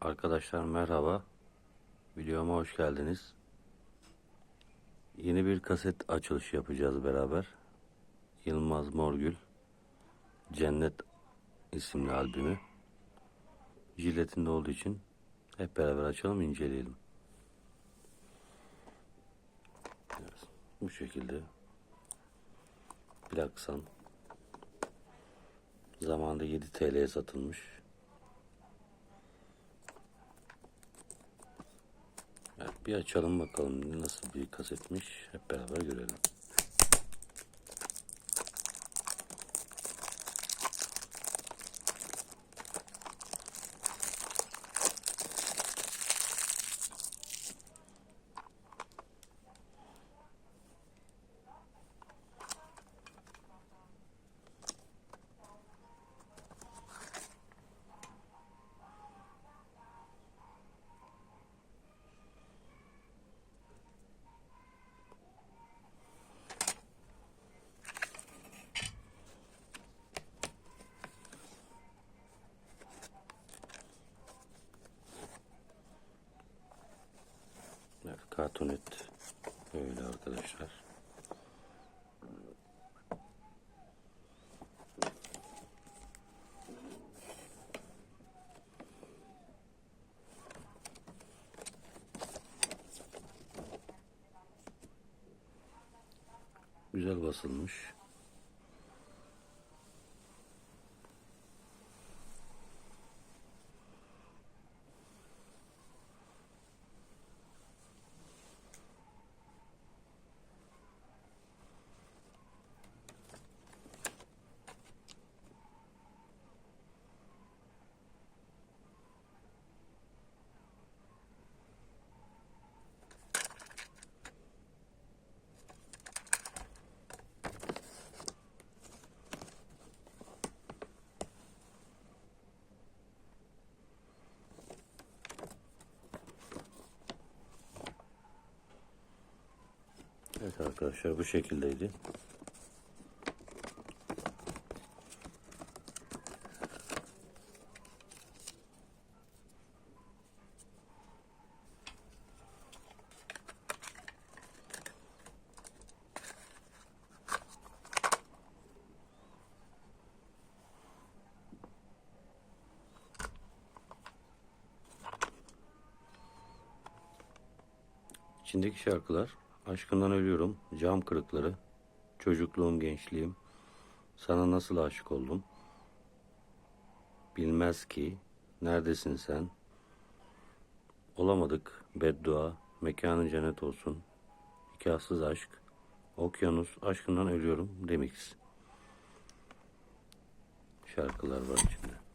Arkadaşlar merhaba. Videoma hoş geldiniz. Yeni bir kaset açılışı yapacağız beraber. Yılmaz Morgül Cennet isimli albümü. Jiletinde olduğu için hep beraber açalım inceleyelim. Evet, bu şekilde plaksan zamanında 7 TL'ye satılmış. Evet, bir açalım bakalım nasıl bir kasetmiş. Hep beraber görelim. Evet, kartonet böyle arkadaşlar. Güzel basılmış. Evet arkadaşlar bu şekildeydi. İçindeki şarkılar Aşkından Ölüyorum, Cam Kırıkları, Çocukluğum Gençliğim, Sana Nasıl Aşık Oldum, Bilmez Ki, Neredesin Sen, Olamadık, Beddua, Mekanı Cennet Olsun, Hikâsız Aşk, Okyanus, Aşkından Ölüyorum, Remix. Şarkılar var içinde.